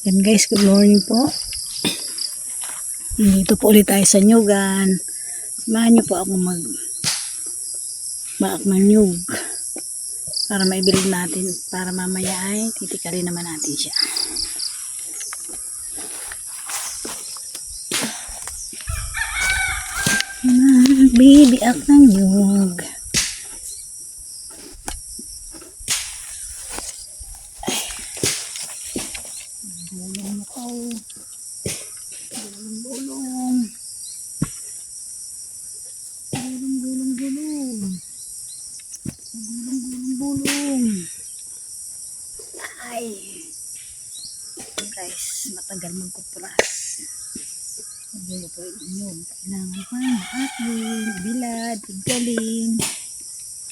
Yan guys, good morning po. Dito po ulit tayo sa Nyugan. Samahan niyo po ako mag baak ng nyug para maibilid natin para mamaya ay titikalin naman natin siya. Magbibiak ng nyug. Bulong, bulong, bulong. Ay. Guys, matagal magkupras. Magulo po inyong. Kailangan pa ng akin, bilad, tiggalin.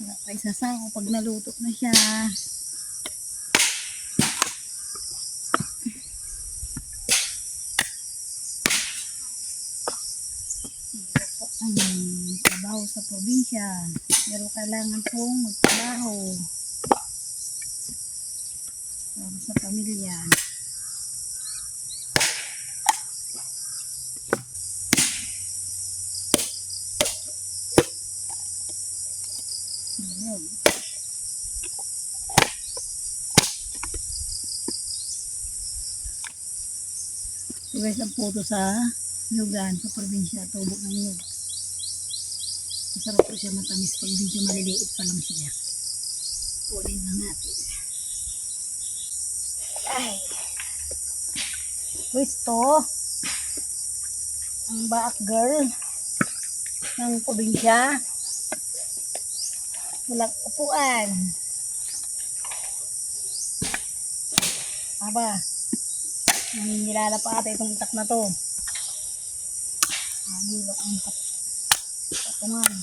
Wala pa isasako pag naluto na siya. Hirap po ang trabaho sa probinsya. Pero kailangan pong magtrabaho para sa pamilya. Ayun. So guys, ang puto sa Lugan, sa probinsya, tubo ng nyug. Masarap po siya matamis pag medyo maliliit pa lang siya. Pulin lang natin. Ay. Pwesto. Ang baak girl ng probinsya. Walang upuan. Aba, nilala pa ata itong itak na to. Ang pat patungan.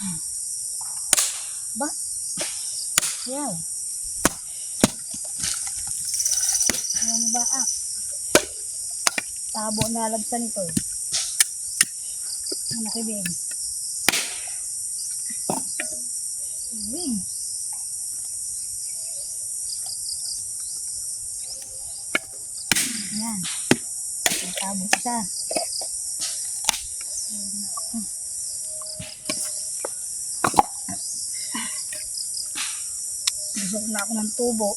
Ah. Ba? Yaw. Ano ba ah? Tabo na labsan ito. eh. Ano kibig? Uwi. Yan. Tabo isa. Gusto ko na ako ng tubo.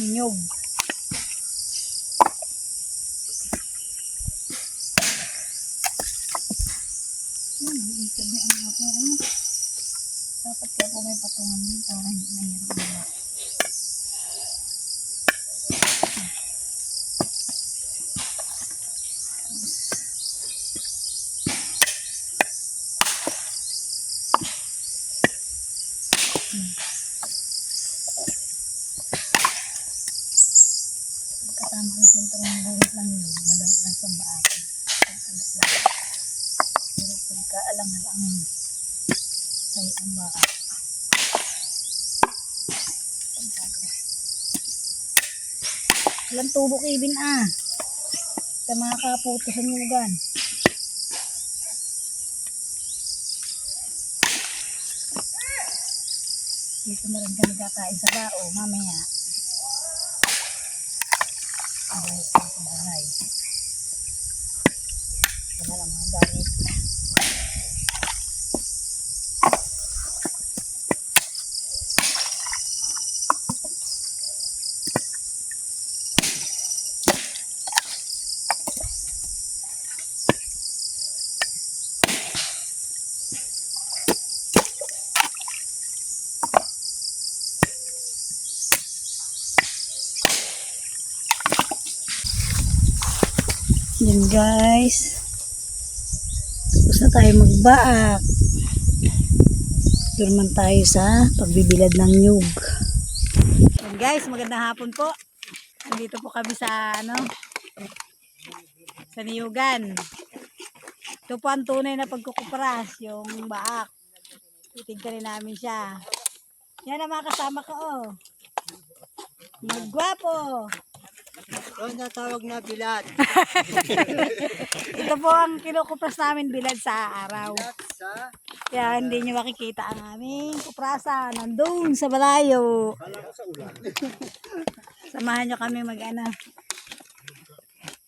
Ng nyog. Ano. Dapat kaya po may patungan dito para hindi mahirap nila. Kasama ang sentro ng buhit lang yun. Madali lang sa baakin. Pagkalit lang. Pero pagka alang-alang sa'yo ang baka. Walang tubo kibin ah. Sa mga kaputo sa nyugan. Dito na rin kami kakain sa bao mamaya. Ay, sa bahay. Wala lang mga gamit. Yan guys. Tapos na tayo magbaak. Doon tayo sa pagbibilad ng nyug. Yan guys, magandang hapon po. Nandito po kami sa ano sa niyugan. Ito po ang tunay na pagkukupras, yung baak. Titignan namin siya. Yan ang mga kasama ko oh. Magwapo. Yung natawag na bilat. Ito po ang kinukupras namin bilad sa araw. Bilat sa Kaya hindi nyo makikita ang aming kuprasa. Nandun sa balayo. Samahan nyo kami mag ano.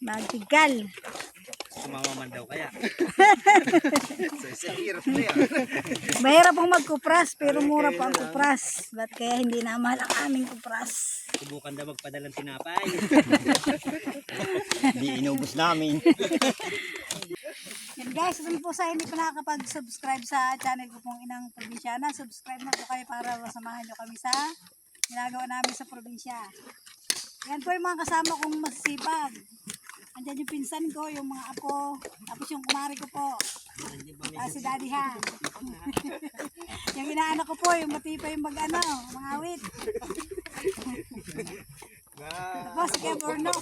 Magtigal. Sumama man daw kaya. Sa hirap na yan. Mahirap pong magkupras pero mura pa ang kupras. Ba't kaya hindi na mahal ang aming kupras? Subukan daw magpadalang tinapay. Di inubos namin. Yan guys, kung po sa hindi pa nakakapag-subscribe sa channel ko pong Inang Probinsyana, subscribe na po kayo para masamahan nyo kami sa ginagawa namin sa probinsya. Yan po yung mga kasama kong masisipag. Andyan yung pinsan ko, yung mga apo, tapos yung kumari ko po. Ah, si Daddy Han. yung inaanak ko po, yung matipay yung mag ano, mga awit. Tapos si Kev Orno,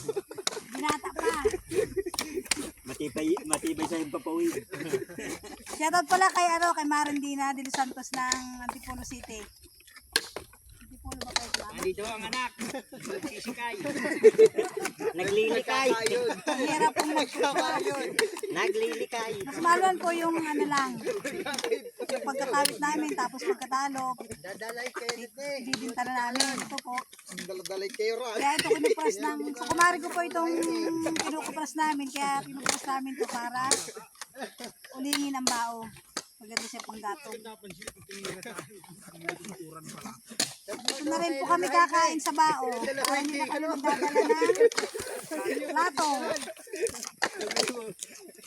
binata pa. Matibay, matibay sa himpapawid. Shoutout pala kay ano kay Marindina de Los Santos ng Antipolo City. Antipolo ba kayo? Andito ang anak. Nagsisikay. Naglilikay. Hirap pong magkakawit. Naglilikay. Mas maluan po yung ano lang. Yung pagkakawit namin tapos pagkatalo, Dadalay kayo dito eh. bibinta na namin. Ito po. Daladalay kayo ra. Kaya ito kinupras ng, sa kumari ko po itong kinukupras namin. Kaya pinupras namin to para ulingin ang bao. Maganda siya pang gatong. Ito na rin po kami kakain sa bao. Kaya na kami magdadala ng plato.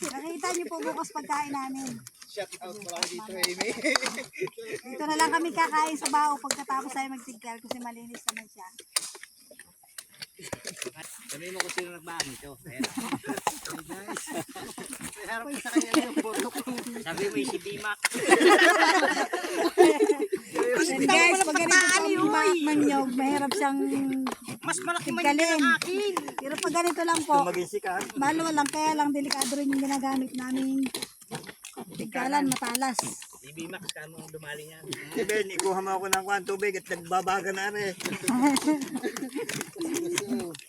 Nakita niyo po bukas pagkain namin. Shout out pala dito Amy. Dito na lang kami kakain sa bao pagkatapos tayo magtigkal kasi malinis naman siya. Sabi mo kung sino nagbahan ito. Harap sa kanya yung photo ko. Sabi mo yung si Bimac. And guys, pag ganito po manyog, mahirap siyang Mas malaki man yung akin. Pero pag ganito lang po. Malo lang, kaya lang delikado rin yung ginagamit namin. Tigkalan, matalas. Si Bimac, kamo dumali niya. Ben, ikuha mo ako ng kwan tubig at nagbabaga na rin.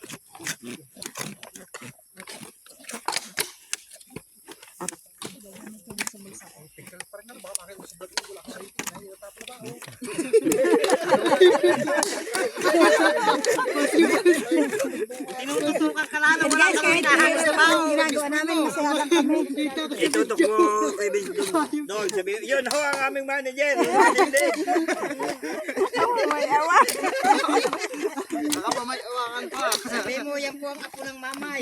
Tinututukan ka lalo. And guys, kahit mahirap pa ang ginagawa namin, masaya lang kami. Itutok mo kay Ben doon. Sabi, yun ho ang aming manager. Hindi. May awa. Baka pa may awakan pa. Sabi mo, yan po ang apo ng mamay.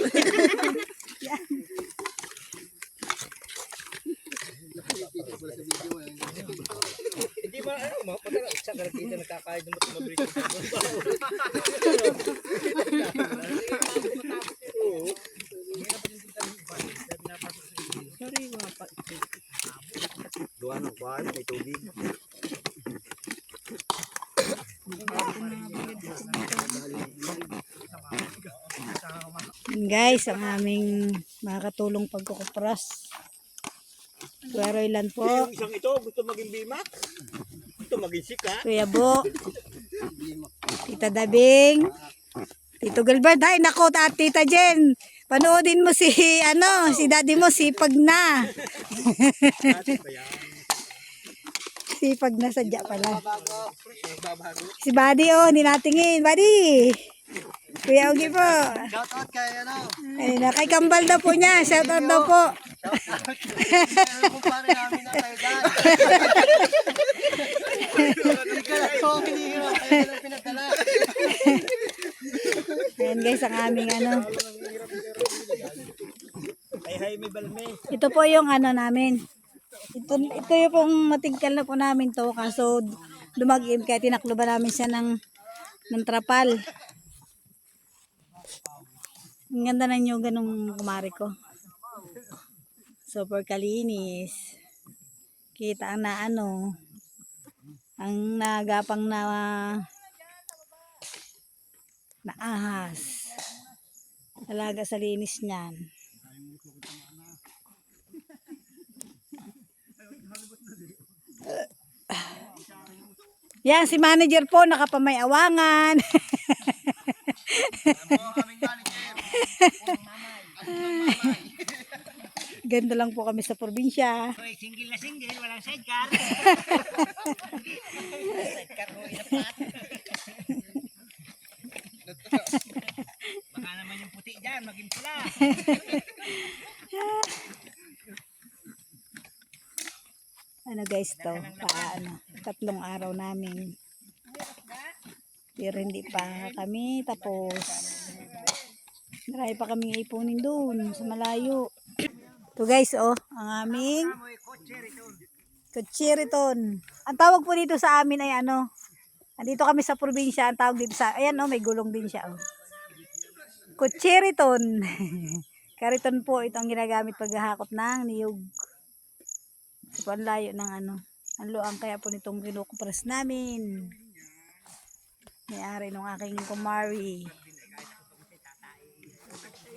Hindi ba, ano, mga patala, sa garagita nakakain ng mabrito sa Duwa ng kwan, may tubig. And guys, ang aming makakatulong pagkukupras. Pero ilan po? Yung isang ito, gusto maging bimak. Gusto maging sika. Kuya Bo, Tita Dabing, Tito Gilbert, ay nako, Tita Jen, panoodin mo si, ano, si daddy mo, sipag na. sipag na sadya pala. Si Buddy, oh, hindi natingin. Buddy! Kuya Ogi po. Shout out kay ano, Ay, na, kay Kambal daw po niya. Shout out daw po. kumpare namin na kayo Ayan guys, ang aming ano. Ito po yung ano namin. Ito, ito yung pong matigkal na po namin to. Kaso lumagim kaya tinakloban namin siya ng, ng trapal. Ang ganda na nyo ganong kumari ko. Super kalinis. Kita na ano. Ang nagapang na na ahas. Talaga sa linis niyan. Yan, si manager po, nakapamay awangan. Ganda lang po kami sa probinsya. Hoy, single na single, walang sidecar. sidecar. ko inapat. Baka naman yung puti dyan, maging pula. Ano guys to? Paano? Tatlong araw namin. Pero hindi pa kami tapos. Marami pa kaming ipunin doon sa malayo. To guys, oh, ang aming. Kutsiriton. Ang tawag po dito sa amin ay ano? Andito kami sa probinsya, ang tawag dito sa, ayan oh, may gulong din siya oh. Kutsiriton. Kariton po, ito ang ginagamit paghahakot ng niyog. So, ang layo ng ano. Ang luang kaya po nitong kinukupras namin. May-ari ng aking kumari.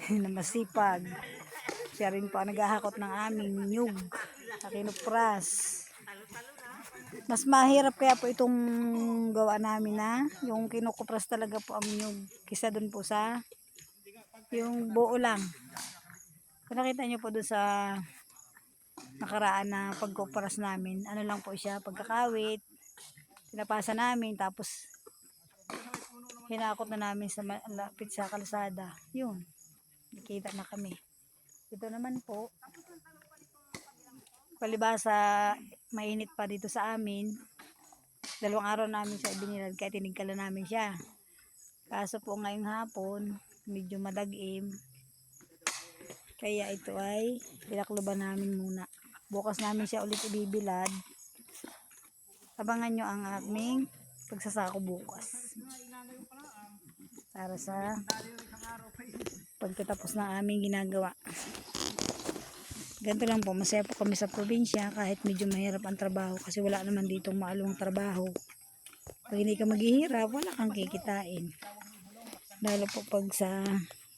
na masipag. Siya rin po ang naghahakot ng aming niyog sa kinupras. Mas mahirap kaya po itong gawa namin na yung kinukupras talaga po ang niyog kisa dun po sa yung buo lang. Kung nakita nyo po doon sa nakaraan na pagkupras namin, ano lang po siya, pagkakawit, pinapasa namin, tapos hinakot na namin sa lapit sa kalsada. Yun, nakita na kami. Ito naman po, palibasa, mainit pa dito sa amin. Dalawang araw namin siya ibinilad kaya tinigkala namin siya. Kaso po ngayong hapon, medyo madagim. Kaya ito ay pinakluban namin muna. Bukas namin siya ulit ibibilad. Abangan nyo ang aming pagsasako bukas. Para sa pagkatapos ng aming ginagawa. Ganito lang po, masaya po kami sa probinsya kahit medyo mahirap ang trabaho kasi wala naman ditong maalong trabaho. Pag hindi ka maghihirap, wala kang kikitain. Lalo po pag sa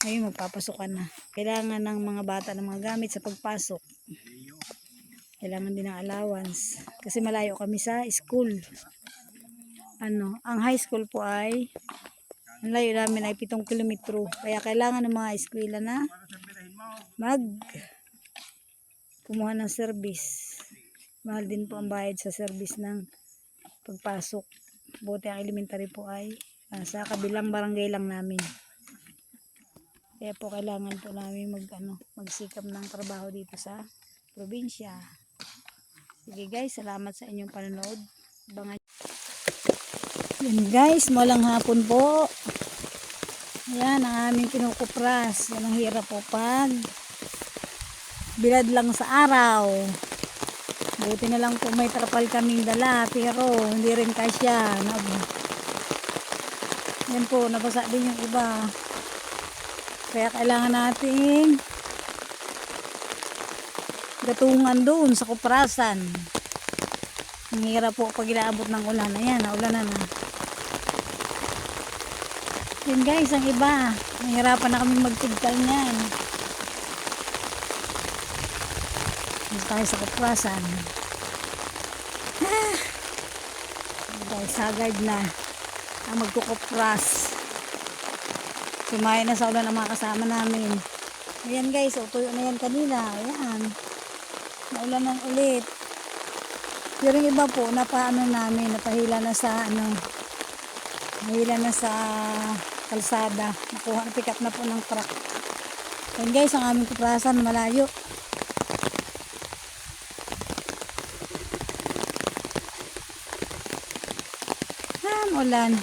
ngayon magpapasok ka na. Kailangan ng mga bata ng mga gamit sa pagpasok. Kailangan din ng allowance. Kasi malayo kami sa school. Ano, ang high school po ay ang layo namin ay 7 kilometro. Kaya kailangan ng mga eskwela na mag kumuha ng service. Mahal din po ang bayad sa service ng pagpasok. Buti ang elementary po ay nasa kabilang barangay lang namin. Kaya po kailangan po namin mag, ano, magsikap ng trabaho dito sa probinsya. Sige guys, salamat sa inyong panonood. Yan guys, malang hapon po. Yan ang aming kinukupras. Yan ang hirap po pag bilad lang sa araw. Buti na lang po may trapal kaming dala pero hindi rin kasya. Yan po, nabasa din yung iba. Kaya kailangan nating gatungan doon sa kuprasan. Ang hirap po pag inaabot ng ulan. Ayan, naulan na na. Yun guys, ang iba. Nahirapan na kami magtigtal niyan. Dito tayo sa kuprasan. Ah. Guys, sagad na. Ang magkukupras. Sumayo na sa ulan ang mga kasama namin. Ayan guys, o tuyo na yan kanina. Ayan. Naulan ng ulit. Pero yung iba po, napaano namin, napahila na sa ano, nahila na sa kalsada. Nakuha, na pick up na po ng truck. Ayan guys, ang aming kuprasan, malayo. Ah, ulan.